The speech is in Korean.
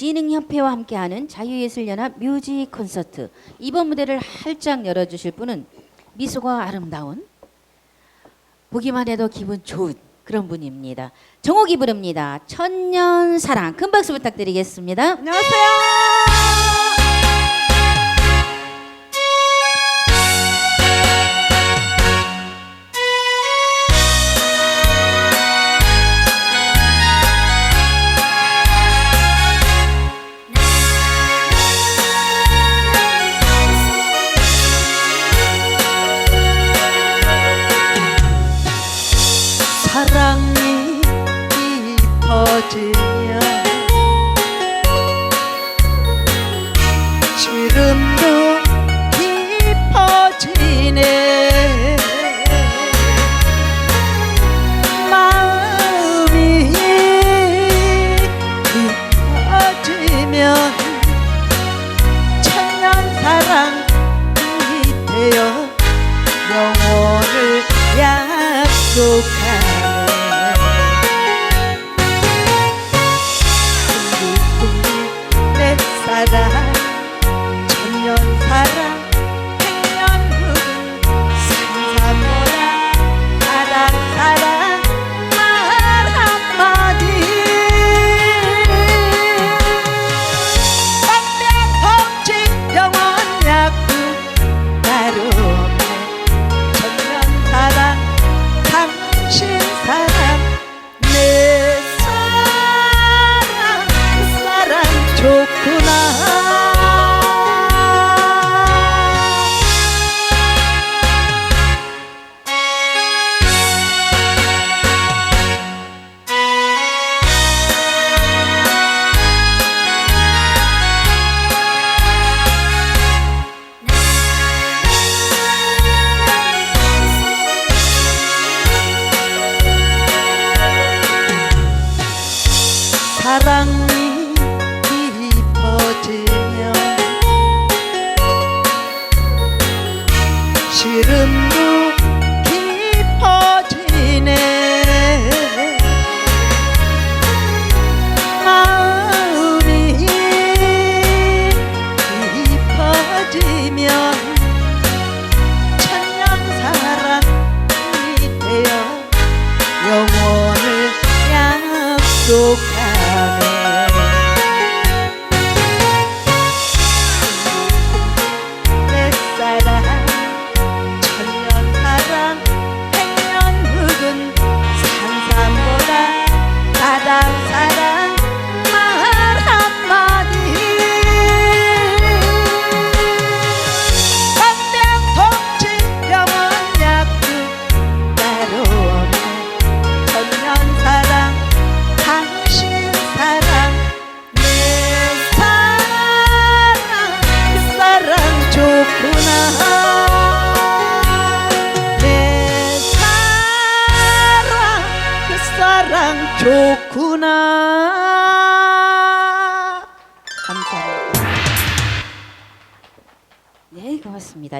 진흥협회와 함께하는 자유예술연합 뮤직 콘서트 이번 무대를 활짝 열어주실 분은 미소가 아름다운 보기만 해도 기분 좋은 그런 분입니다. 정옥이 부릅니다. 천년사랑 큰 박수 부탁드리겠습니다. 안녕하세요. 사랑이 깊어지면 지름도 깊어지네. 마음이 깊어지면 천년 사랑이 되어 영원을 약속하 시름도 깊어지네. 마음이 깊어지면 천년 사랑이 되어 영원을 약속 좋구나 감사합니다. 네, 고맙습니다.